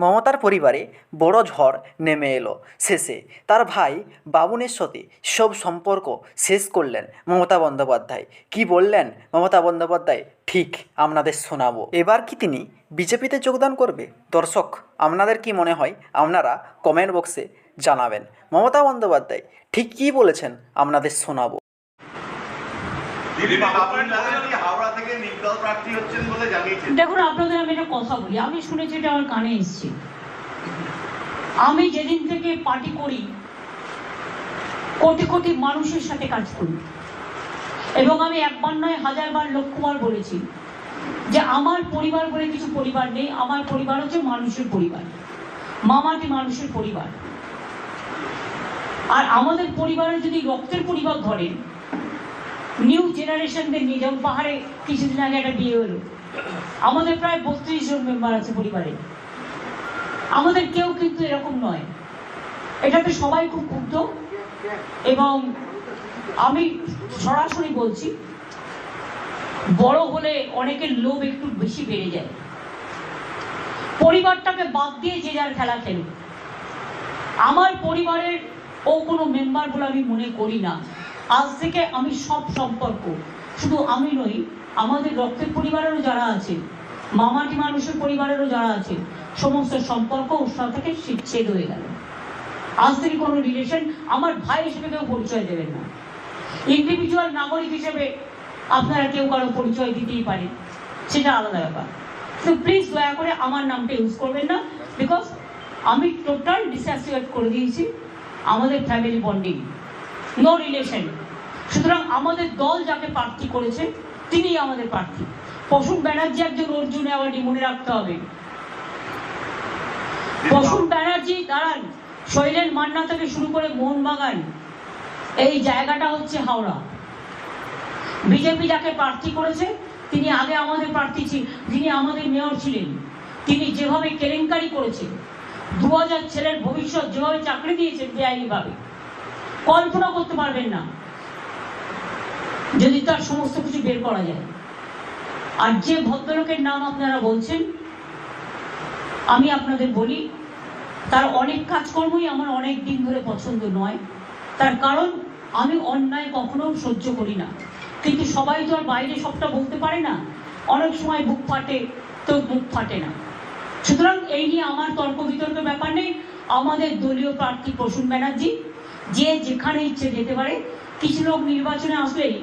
মমতার পরিবারে বড় ঝড় নেমে এলো। শেষে তার ভাই বাবুনের সাথে সব সম্পর্ক শেষ করলেন মমতা বন্দ্যোপাধ্যায়। কি বললেন মমতা বন্দ্যোপাধ্যায়? ঠিক, আপনাদের শোনাবো। এবার কি তিনি বিজেপিতে যোগদান করবে? দর্শক, আপনাদের কি মনে হয়? আপনারা কমেন্ট বক্সে জানাবেন। মমতা বন্দ্যোপাধ্যায়, ঠিক কী বলেছেন? আপনাদের শোনাবো দিদি বাবুল ব্যানার্জি হাওড়া থেকে নির্দল প্রার্থী হচ্ছেন বলে জানিয়েছেন দেখুন, আপনাদের আমি একটা কথা বলি। আমি শুনেছি এটা আমার কানে এসছে। আমি যেদিন থেকে পার্টি করি, কোটি কোটি মানুষের সাথে কাজ করি। এবং আমি একবার নয়, হাজারবার লক্ষবার বলেছি যে আমার পরিবার বলে কিছু পরিবার নেই, আমার পরিবার হচ্ছে মানুষের পরিবার। মামাটি মানুষের পরিবার। আর আমাদের পরিবারে যদি রক্তের পরিবার ধরেন নিউ জেনারেশনদের নিয়ে যেমন পাহাড়ে, কিছুদিন আগে একটা বিয়ে হলো। আমাদের প্রায় বত্রিশ জন মেম্বার আছে পরিবারে। আমাদের কেউ কিন্তু এরকম নয়। এটাতে সবাই খুব ক্ষুব্ধ এবং আমি সরাসরি বলছি, বড় হলে অনেকের লোভ একটু বেশি বেড়ে যায়। পরিবারটাকে বাদ দিয়ে যে যার খেলা খেলুক। আমার পরিবারের ও কোনো মেম্বার বলে আমি মনে করি না। আজ থেকে আমি সব সম্পর্ক। শুধু আমি নই, আমাদের রক্তের পরিবারেরও যারা আছে, মামাটি মানুষের পরিবারেরও যারা আছে, সমস্ত সম্পর্ক ওর থেকে ছেদ হয়ে গেল। আজ থেকে কোনো রিলেশন আমার ভাই হিসেবে কেউ পরিচয় দেবেন না। ইন্ডিভিজুয়াল নাগরিক হিসেবে আপনারা কেউ কারও পরিচয় দিতেই পারেন, সেটা আলাদা ব্যাপার। তো প্লিজ দয়া করে আমার নামটা ইউজ করবেন না বিকজ আমি টোটাল ডিসঅ্যাসোসিয়েট করে দিয়েছি আমাদের ফ্যামিলি বন্ডিং নো রিলেশন সুতরাং আমাদের দল যাকে প্রার্থী করেছে, তিনিই আমাদের প্রার্থী। প্রসূন ব্যানার্জি একজন অর্জুন অ্যাওয়ার্ডই মনে রাখতে হবে। প্রসূন ব্যানার্জি, দাঁড়ান, শৈলেন মান্না থেকে শুরু করে মোহনবাগান, এই জায়গাটা হচ্ছে হাওড়া। বিজেপি যাকে প্রার্থী করেছে, তিনি আগে আমাদের প্রার্থী ছিলেন যিনি আমাদের মেয়র ছিলেন, তিনি যেভাবে কেলেঙ্কারি করেছেন দু হাজার ছেলের ভবিষ্যৎ যেভাবে চাকরি দিয়েছেন, বেআইনিভাবে, কল্পনা করতে পারবেন না। যদি তার সমস্ত কিছু বের করা যায়। আর যে ভদ্রলোকের নাম আপনারা বলছেন, আমি আপনাদের বলি, তার অনেক কাজকর্মই আমার অনেক দিন ধরে পছন্দ নয়। তার কারণ, আমি অন্যায় কখনো সহ্য করি না। কিন্তু সবাই তো আর বাইরে সবটা বলতে পারে না। অনেক সময় বুক ফাটে, তো বুক ফাটে না। সুতরাং এই নিয়ে আমার তর্ক বিতর্ক ব্যাপার নেই। আমাদের দলীয় প্রার্থী প্রসূন ব্যানার্জি, যে যেখানে ইচ্ছে যেতে পারে, কিছু লোক নির্বাচনে আসলেই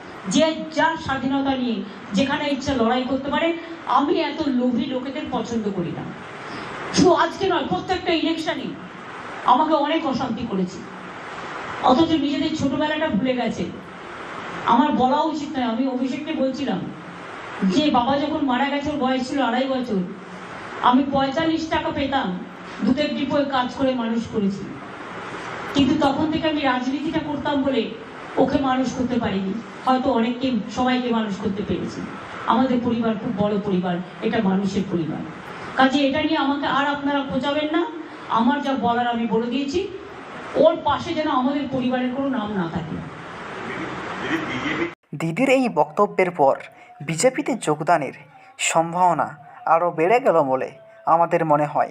যে যার স্বাধীনতা নিয়ে যেখানে ইচ্ছা লড়াই করতে পারে, আমি এত লোভী লোকেদের পছন্দ করি না। শুধু আজকে নয়, প্রত্যেকটা ইলেকশনই আমাকে অনেক অশান্তি করেছে। অথচ নিজেদের ছোটবেলাটা ভুলে গেছে। আমার বলা উচিত নয়, আমি অভিষেককে বলছিলাম যে, বাবা যখন মারা গেছে বয়স ছিল আড়াই বছর, আমি পঁয়তাল্লিশ টাকা পেতাম, দুধের ডিপোয় কাজ করে মানুষ করেছি। কিন্তু তখন থেকে আমি রাজনীতিটা করতাম বলে ওকে মানুষ করতে পারিনি। হয়তো অনেককে, সবাইকে মানুষ করতে পেরেছি। আমাদের পরিবার খুব বড় পরিবার, এটা মানুষের পরিবার। কাজে এটা নিয়ে আমাকে আর আপনারা খোঁজাবেন না। আমার যা বলার আমি বলে দিয়েছি। ওর পাশে যেন আমাদের পরিবারের কোনো নাম না থাকে। দিদির এই বক্তব্যের পর বিজেপিতে যোগদানের সম্ভাবনা আরও বেড়ে গেল বলে আমাদের মনে হয়।